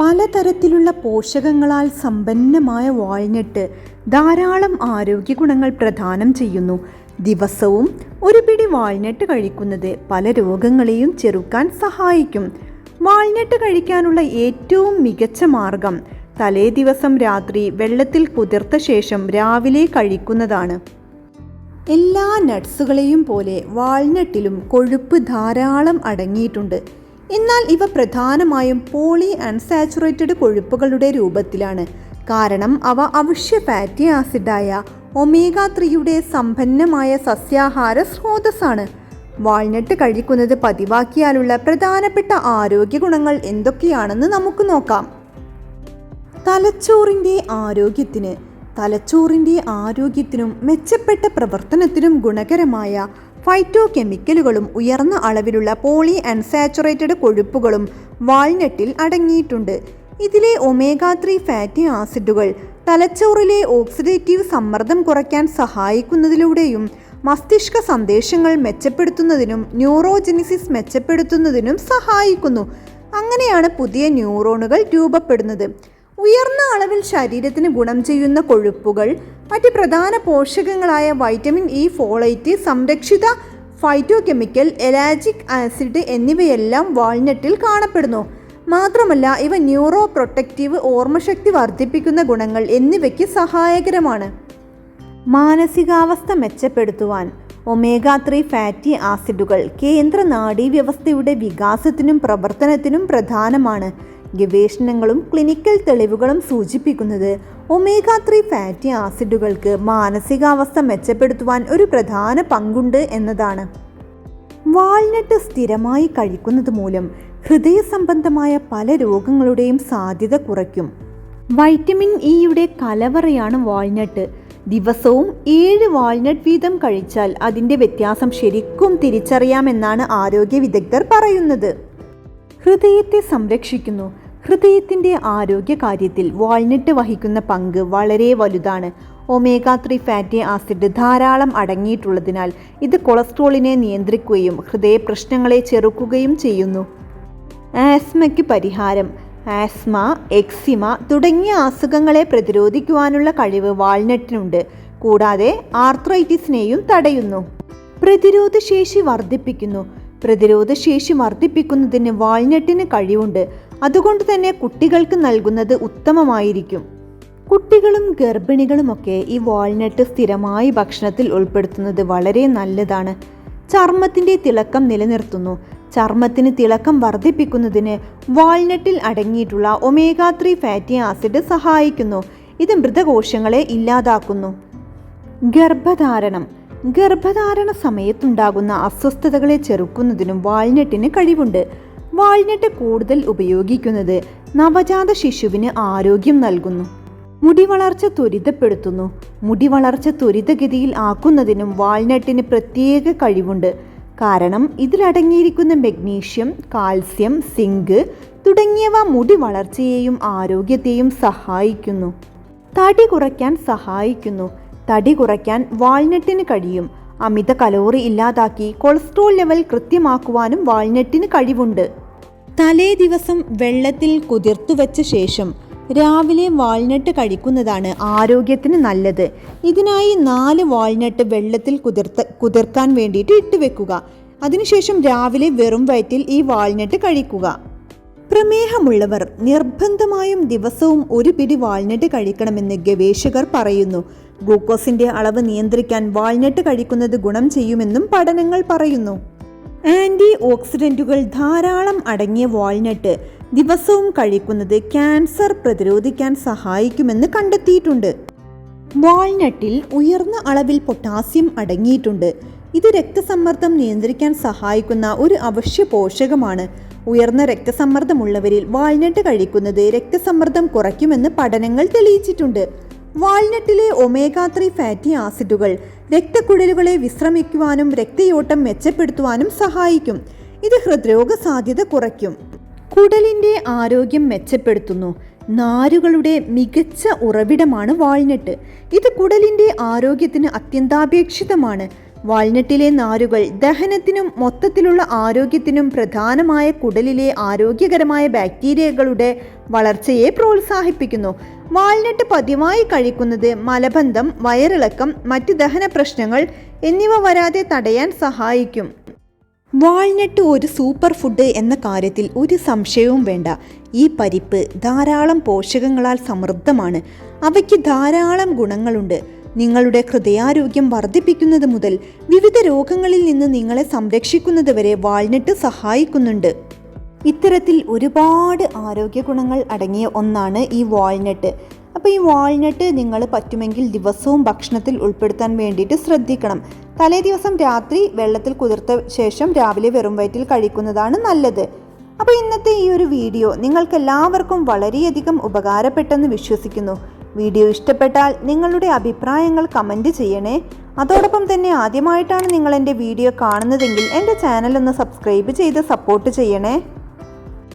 പലതരത്തിലുള്ള പോഷകങ്ങളാൽ സമ്പന്നമായ വാൾനട്ട് ധാരാളം ആരോഗ്യ ഗുണങ്ങൾ പ്രദാനം ചെയ്യുന്നു. ദിവസവും ഒരു പിടി വാൾനട്ട് കഴിക്കുന്നത് പല രോഗങ്ങളെയും ചെറുക്കാൻ സഹായിക്കും. വാൾനട്ട് കഴിക്കാനുള്ള ഏറ്റവും മികച്ച മാർഗം തലേ ദിവസം രാത്രി വെള്ളത്തിൽ കുതിർത്ത ശേഷം രാവിലെ കഴിക്കുന്നതാണ്. എല്ലാ നട്ട്സുകളെയും പോലെ വാൾനട്ടിലും കൊഴുപ്പ് ധാരാളം അടങ്ങിയിട്ടുണ്ട്. എന്നാൽ ഇവ പ്രധാനമായും പോളി അൺസാച്ചുറേറ്റഡ് കൊഴുപ്പുകളുടെ രൂപത്തിലാണ്. കാരണം അവ അവശ്യ ഫാറ്റി ആസിഡായ ഒമേഗ ത്രീയുടെ സമ്പന്നമായ സസ്യാഹാര സ്രോതസ്സാണ്. വാൾനട്ട് കഴിക്കുന്നത് പതിവാക്കിയാലുള്ള പ്രധാനപ്പെട്ട ആരോഗ്യ ഗുണങ്ങൾ എന്തൊക്കെയാണെന്ന് നമുക്ക് നോക്കാം. തലച്ചോറിന്റെ ആരോഗ്യത്തിന് തലച്ചോറിന്റെ ആരോഗ്യത്തിനും മെച്ചപ്പെട്ട പ്രവർത്തനത്തിനും ഗുണകരമായ ഫൈറ്റോ കെമിക്കലുകളും ഉയർന്ന അളവിലുള്ള പോളി അൺസാച്ചുറേറ്റഡ് കൊഴുപ്പുകളും വാൾനട്ടിൽ അടങ്ങിയിട്ടുണ്ട്. ഇതിലെ ഒമേഗ ത്രീ ഫാറ്റി ആസിഡുകൾ തലച്ചോറിലെ ഓക്സിഡേറ്റീവ് സമ്മർദ്ദം കുറയ്ക്കാൻ സഹായിക്കുന്നതിലൂടെയും മസ്തിഷ്ക സന്ദേശങ്ങൾ മെച്ചപ്പെടുത്തുന്നതിനും ന്യൂറോജെനിസിസ് മെച്ചപ്പെടുത്തുന്നതിനും സഹായിക്കുന്നു. അങ്ങനെയാണ് പുതിയ ന്യൂറോണുകൾ രൂപപ്പെടുന്നത്. ഉയർന്ന അളവിൽ ശരീരത്തിന് ഗുണം ചെയ്യുന്ന കൊഴുപ്പുകൾ മറ്റ് പ്രധാന പോഷകങ്ങളായ വൈറ്റമിൻ ഇ ഫോളൈറ്റ് സംരക്ഷിത ഫൈറ്റോ കെമിക്കൽ എലാജിക് ആസിഡ് എന്നിവയെല്ലാം വാൾനട്ടിൽ കാണപ്പെടുന്നു. മാത്രമല്ല ഇവ ന്യൂറോ പ്രൊട്ടക്റ്റീവ് ഓർമ്മശക്തി വർദ്ധിപ്പിക്കുന്ന ഗുണങ്ങൾ എന്നിവയ്ക്ക് സഹായകരമാണ്. മാനസികാവസ്ഥ മെച്ചപ്പെടുത്തുവാൻ ഒമേഗ ത്രീ ഫാറ്റി ആസിഡുകൾ കേന്ദ്ര നാഡീവ്യവസ്ഥയുടെ വികാസത്തിനും പ്രവർത്തനത്തിനും പ്രധാനമാണ്. ഗവേഷണങ്ങളും ക്ലിനിക്കൽ തെളിവുകളും സൂചിപ്പിക്കുന്നത് ഒമേഗ ത്രീ ഫാറ്റി ആസിഡുകൾക്ക് മാനസികാവസ്ഥ മെച്ചപ്പെടുത്തുവാൻ ഒരു പ്രധാന പങ്കുണ്ട് എന്നതാണ്. വാൾനട്ട് സ്ഥിരമായി കഴിക്കുന്നത് മൂലം ഹൃദയ സംബന്ധമായ പല രോഗങ്ങളുടെയും സാധ്യത കുറയ്ക്കും. വൈറ്റമിൻ ഇയുടെ കലവറയാണ് വാൾനട്ട്. ദിവസവും ഏഴ് വാൾനട്ട് വീതം കഴിച്ചാൽ അതിന്റെ വ്യത്യാസം ശരിക്കും തിരിച്ചറിയാമെന്നാണ് ആരോഗ്യ വിദഗ്ധർ പറയുന്നത്. ഹൃദയത്തെ സംരക്ഷിക്കുന്നു. ഹൃദയത്തിന്റെ ആരോഗ്യ കാര്യത്തിൽ വാൾനട്ട് വഹിക്കുന്ന പങ്ക് വളരെ വലുതാണ്. ഒമേഗ ത്രീ ഫാറ്റി ആസിഡ് ധാരാളം അടങ്ങിയിട്ടുള്ളതിനാൽ ഇത് കൊളസ്ട്രോളിനെ നിയന്ത്രിക്കുകയും ഹൃദയ പ്രശ്നങ്ങളെ ചെറുക്കുകയും ചെയ്യുന്നു. ആസ്മയ്ക്ക് പരിഹാരം. ആസ്മ എക്സിമ തുടങ്ങിയ അസുഖങ്ങളെ പ്രതിരോധിക്കുവാനുള്ള കഴിവ് വാൾനട്ടിനുണ്ട്. കൂടാതെ ആർത്രൈറ്റിസിനെയും തടയുന്നു. പ്രതിരോധശേഷി വർദ്ധിപ്പിക്കുന്നു. പ്രതിരോധശേഷി വർദ്ധിപ്പിക്കുന്നതിന് വാൾനട്ടിന് കഴിവുണ്ട്. അതുകൊണ്ട് തന്നെ കുട്ടികൾക്ക് നൽകുന്നത് ഉത്തമമായിരിക്കും. കുട്ടികളും ഗർഭിണികളുമൊക്കെ ഈ വാൾനട്ട് സ്ഥിരമായി ഭക്ഷണത്തിൽ ഉൾപ്പെടുത്തുന്നത് വളരെ നല്ലതാണ്. ചർമ്മത്തിന്റെ തിളക്കം നിലനിർത്തുന്നു. ചർമ്മത്തിന് തിളക്കം വർദ്ധിപ്പിക്കുന്നതിന് വാൾനട്ടിൽ അടങ്ങിയിട്ടുള്ള ഒമേഗ ത്രീ ഫാറ്റി ആസിഡ് സഹായിക്കുന്നു. ഇത് മൃതകോശങ്ങളെ ഇല്ലാതാക്കുന്നു. ഗർഭധാരണം. ഗർഭധാരണ സമയത്തുണ്ടാകുന്ന അസ്വസ്ഥതകളെ ചെറുക്കുന്നതിനും വാൾനട്ടിന് കഴിവുണ്ട്. വാൾനട്ട് കൂടുതൽ ഉപയോഗിക്കുന്നത് നവജാത ശിശുവിന് ആരോഗ്യം നൽകുന്നു. മുടി വളർച്ച ത്വരിതപ്പെടുത്തുന്നു. മുടി വളർച്ച ത്വരിതഗതിയിൽ ആക്കുന്നതിനും വാൾനട്ടിന് പ്രത്യേക കഴിവുണ്ട്. കാരണം ഇതിലടങ്ങിയിരിക്കുന്ന മഗ്നീഷ്യം കാൽസ്യം സിങ്ക് തുടങ്ങിയവ മുടി വളർച്ചയെയും ആരോഗ്യത്തെയും സഹായിക്കുന്നു. തടി കുറയ്ക്കാൻ സഹായിക്കുന്നു. തടി കുറയ്ക്കാൻ വാൾനട്ടിന് കഴിയും. അമിത കലോറി ഇല്ലാതാക്കി കൊളസ്ട്രോൾ ലെവൽ കൃത്യമാക്കുവാനും വാൾനട്ടിന് കഴിവുണ്ട്. തലേ ദിവസം വെള്ളത്തിൽ കുതിർത്തു വെച്ച ശേഷം രാവിലെ വാൾനട്ട് കഴിക്കുന്നതാണ് ആരോഗ്യത്തിന് നല്ലത്. ഇതിനായി നാല് വാൾനട്ട് വെള്ളത്തിൽ കുതിർത്ത് കുതിർക്കാൻ വേണ്ടിയിട്ട് ഇട്ടുവെക്കുക അതിനുശേഷം രാവിലെ വെറും വയറ്റിൽ ഈ വാൾനട്ട് കഴിക്കുക. പ്രമേഹമുള്ളവർ നിർബന്ധമായും ദിവസവും ഒരു പിടി വാൾനട്ട് കഴിക്കണമെന്ന് ഗവേഷകർ പറയുന്നു. ഗ്ലൂക്കോസിന്റെ അളവ് നിയന്ത്രിക്കാൻ വാൾനട്ട് കഴിക്കുന്നത് ഗുണം ചെയ്യുമെന്നും പഠനങ്ങൾ പറയുന്നു. ആന്റി ഓക്സിഡന്റുകൾ ധാരാളം അടങ്ങിയ വാൾനട്ട് ദിവസവും കഴിക്കുന്നത് ക്യാൻസർ പ്രതിരോധിക്കാൻ സഹായിക്കുമെന്ന് കണ്ടെത്തിയിട്ടുണ്ട്. വാൾനട്ടിൽ ഉയർന്ന അളവിൽ പൊട്ടാസ്യം അടങ്ങിയിട്ടുണ്ട്. ഇത് രക്തസമ്മർദ്ദം നിയന്ത്രിക്കാൻ സഹായിക്കുന്ന ഒരു അവശ്യ പോഷകമാണ്. ഉയർന്ന രക്തസമ്മർദ്ദമുള്ളവരിൽ വാൾനട്ട് കഴിക്കുന്നത് രക്തസമ്മർദ്ദം കുറയ്ക്കുമെന്ന് പഠനങ്ങൾ തെളിയിച്ചിട്ടുണ്ട്. വാൾനട്ടിലെ ഒമേഗ ത്രീ ഫാറ്റി ആസിഡുകൾ രക്തക്കുഴലുകളെ വിശ്രമിക്കുവാനും രക്തയോട്ടം മെച്ചപ്പെടുത്തുവാനും സഹായിക്കും. ഇത് ഹൃദ്രോഗ സാധ്യത കുറയ്ക്കും. കുടലിന്റെ ആരോഗ്യം മെച്ചപ്പെടുത്തുന്നു. നാരുകളുടെ മികച്ച ഉറവിടമാണ് വാൾനട്ട്. ഇത് കുടലിന്റെ ആരോഗ്യത്തിന് അത്യന്താപേക്ഷിതമാണ്. വാൾനട്ടിലെ നാരുകൾ ദഹനത്തിനും മൊത്തത്തിലുള്ള ആരോഗ്യത്തിനും പ്രധാനമായ കുടലിലെ ആരോഗ്യകരമായ ബാക്ടീരിയകളുടെ വളർച്ചയെ പ്രോത്സാഹിപ്പിക്കുന്നു. വാൾനട്ട് പതിവായി കഴിക്കുന്നത് മലബന്ധം വയറിളക്കം മറ്റ് ദഹന പ്രശ്നങ്ങൾ എന്നിവ വരാതെ തടയാൻ സഹായിക്കും. വാൾനട്ട് ഒരു സൂപ്പർ ഫുഡ് എന്ന കാര്യത്തിൽ ഒരു സംശയവും വേണ്ട. ഈ പരിപ്പ് ധാരാളം പോഷകങ്ങളാൽ സമൃദ്ധമാണ്. അവയ്ക്ക് ധാരാളം ഗുണങ്ങളുണ്ട്. നിങ്ങളുടെ ഹൃദയാരോഗ്യം വർദ്ധിപ്പിക്കുന്നത് മുതൽ വിവിധ രോഗങ്ങളിൽ നിന്ന് നിങ്ങളെ സംരക്ഷിക്കുന്നത് വരെ വാൾനട്ട് സഹായിക്കുന്നുണ്ട്. ഇത്തരത്തിൽ ഒരുപാട് ആരോഗ്യ ഗുണങ്ങൾ അടങ്ങിയ ഒന്നാണ് ഈ വാൾനട്ട്. അപ്പോൾ ഈ വാൾനട്ട് നിങ്ങൾ പറ്റുമെങ്കിൽ ദിവസവും ഭക്ഷണത്തിൽ ഉൾപ്പെടുത്താൻ വേണ്ടിയിട്ട് ശ്രദ്ധിക്കണം. തലേ ദിവസം രാത്രി വെള്ളത്തിൽ കുതിർത്ത ശേഷം രാവിലെ വെറും വയറ്റിൽ കഴിക്കുന്നതാണ് നല്ലത്. അപ്പോൾ ഇന്നത്തെ ഈ ഒരു വീഡിയോ നിങ്ങൾക്ക് എല്ലാവർക്കും വളരെയധികം ഉപകാരപ്പെട്ടെന്ന് വിശ്വസിക്കുന്നു. വീഡിയോ ഇഷ്ടപ്പെട്ടാൽ നിങ്ങളുടെ അഭിപ്രായങ്ങൾ കമന്റ് ചെയ്യണേ. അതോടൊപ്പം തന്നെ ആദ്യമായിട്ടാണ് നിങ്ങൾ എന്റെ വീഡിയോ കാണുന്നതെങ്കിൽ എന്റെ ചാനൽ ഒന്ന് സബ്സ്ക്രൈബ് ചെയ്ത് സപ്പോർട്ട് ചെയ്യണേ.